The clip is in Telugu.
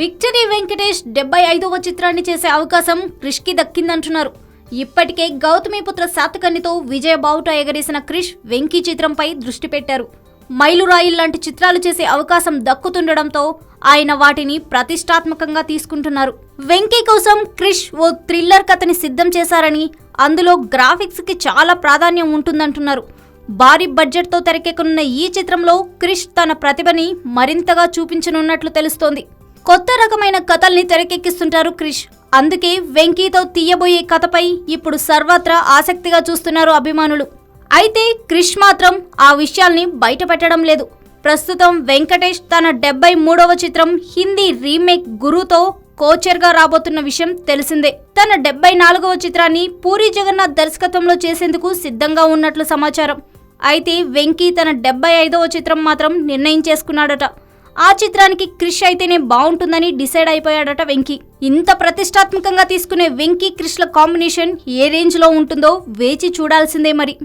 విక్టరీ వెంకటేష్ డెబ్బై ఐదవ చిత్రాన్ని చేసే అవకాశం క్రిష్కి దక్కిందంటున్నారు. ఇప్పటికే గౌతమిపుత్ర శాతకర్ణితో విజయ బావుట ఎగరేసిన క్రిష్ వెంకీ చిత్రంపై దృష్టి పెట్టారు. మైలురాయిల్ లాంటి చిత్రాలు చేసే అవకాశం దక్కుతుండడంతో ఆయన వాటిని ప్రతిష్టాత్మకంగా తీసుకుంటున్నారు. వెంకీ కోసం క్రిష్ ఓ థ్రిల్లర్ కథని సిద్ధం చేశారని అందులో గ్రాఫిక్స్కి చాలా ప్రాధాన్యం ఉంటుందంటున్నారు. భారీ బడ్జెట్తో తెరకెక్కనున్న ఈ చిత్రంలో క్రిష్ తన ప్రతిభని మరింతగా చూపించనున్నట్లు తెలుస్తోంది. కొత్త రకమైన కథల్ని తెరకెక్కిస్తుంటారు క్రిష్. అందుకే వెంకీతో తీయబోయే కథపై ఇప్పుడు సర్వత్రా ఆసక్తిగా చూస్తున్నారు అభిమానులు. అయితే క్రిష్ మాత్రం ఆ విషయాల్ని బయటపెట్టడం లేదు. ప్రస్తుతం వెంకటేష్ తన డెబ్బై మూడవ చిత్రం హిందీ రీమేక్ గురుతో కోచర్గా రాబోతున్న విషయం తెలిసిందే. తన డెబ్బై నాలుగవ చిత్రాన్ని పూరి జగన్నాథ్ దర్శకత్వంలో చేసేందుకు సిద్ధంగా ఉన్నట్లు సమాచారం. అయితే వెంకీ తన డెబ్బై ఐదవ చిత్రం మాత్రం నిర్ణయం చేసుకున్నాడట. ఆ చిత్రానికి క్రిష్ అయితేనే బాగుంటుందని డిసైడ్ అయిపోయాడట వెంకీ. ఇంత ప్రతిష్టాత్మకంగా తీసుకునే వెంకీ క్రిష్ల కాంబినేషన్ ఏ రేంజ్లో ఉంటుందో వేచి చూడాల్సిందే మరి.